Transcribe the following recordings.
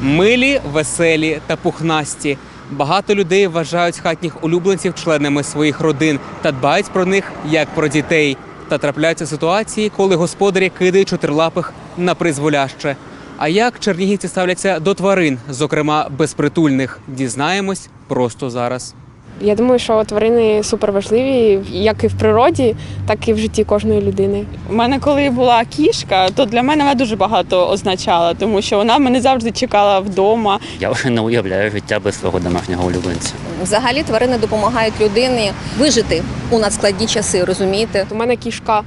Милі, веселі та пухнасті. Багато людей вважають хатніх улюбленців членами своїх родин та дбають про них як про дітей. Та трапляються ситуації, коли господарі кидають чотирилапих на призволяще. А як чернігівці ставляться до тварин, зокрема безпритульних, дізнаємось просто зараз. Я думаю, що тварини супер важливі як і в природі, так і в житті кожної людини. У мене коли була кішка, то для мене вона дуже багато означала, тому що вона мене завжди чекала вдома. Я вже не уявляю життя без свого домашнього улюбленця. Взагалі тварини допомагають людині вижити у надскладні часи, розумієте? У мене кішка,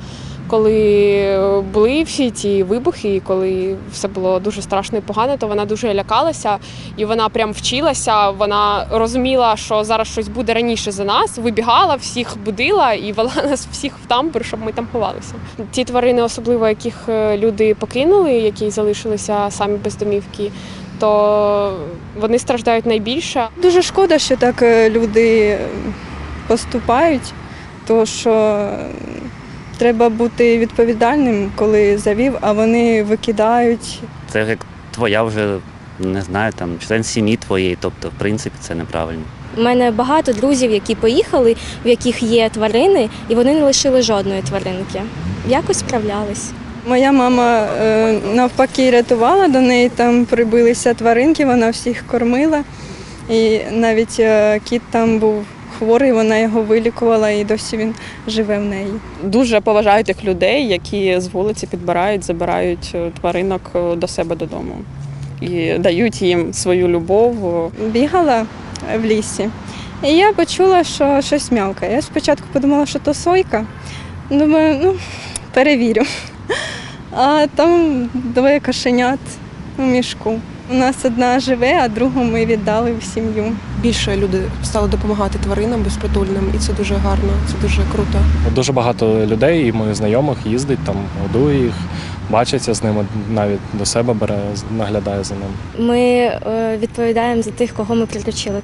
коли були всі ці вибухи, і коли все було дуже страшно і погано, то вона дуже лякалася, і вона прям вчилася. Вона розуміла, що зараз щось буде раніше за нас, вибігала, всіх будила і вела нас всіх в тамбур, щоб ми там ховалися. Ті тварини, особливо яких е, люди покинули, які залишилися самі без домівки. То вони страждають найбільше. Дуже шкода, що так е, люди поступають, тому що треба бути відповідальним, коли завів, а вони викидають. Це як твоя вже не знаю, там член сім'ї твоєї, тобто, в принципі, це неправильно. У мене багато друзів, які поїхали, в яких є тварини, і вони не лишили жодної тваринки. Якось справлялись. Моя мама е, навпаки рятувала до неї, там прибилися тваринки, вона всіх кормила. І навіть е, кіт там був хворий, вона його вилікувала і досі він живе в неї. Дуже поважаю тих людей, які з вулиці підбирають, забирають е, тваринок е, до себе додому і дають їм свою любов. Бігала в лісі, і я почула, що щось м'явкає. Я спочатку подумала, що то сойка. Думаю, ну, перевірю. А там двоє кошенят у мішку. У нас одна живе, а другу ми віддали в сім'ю. більше люди стали допомагати тваринам безпритульним, і це дуже гарно, це дуже круто. Дуже багато людей і моїх знайомих їздить там, годує їх, бачиться з ними, навіть до себе бере, наглядає за ними. Ми е, відповідаємо за тих, кого ми приручили.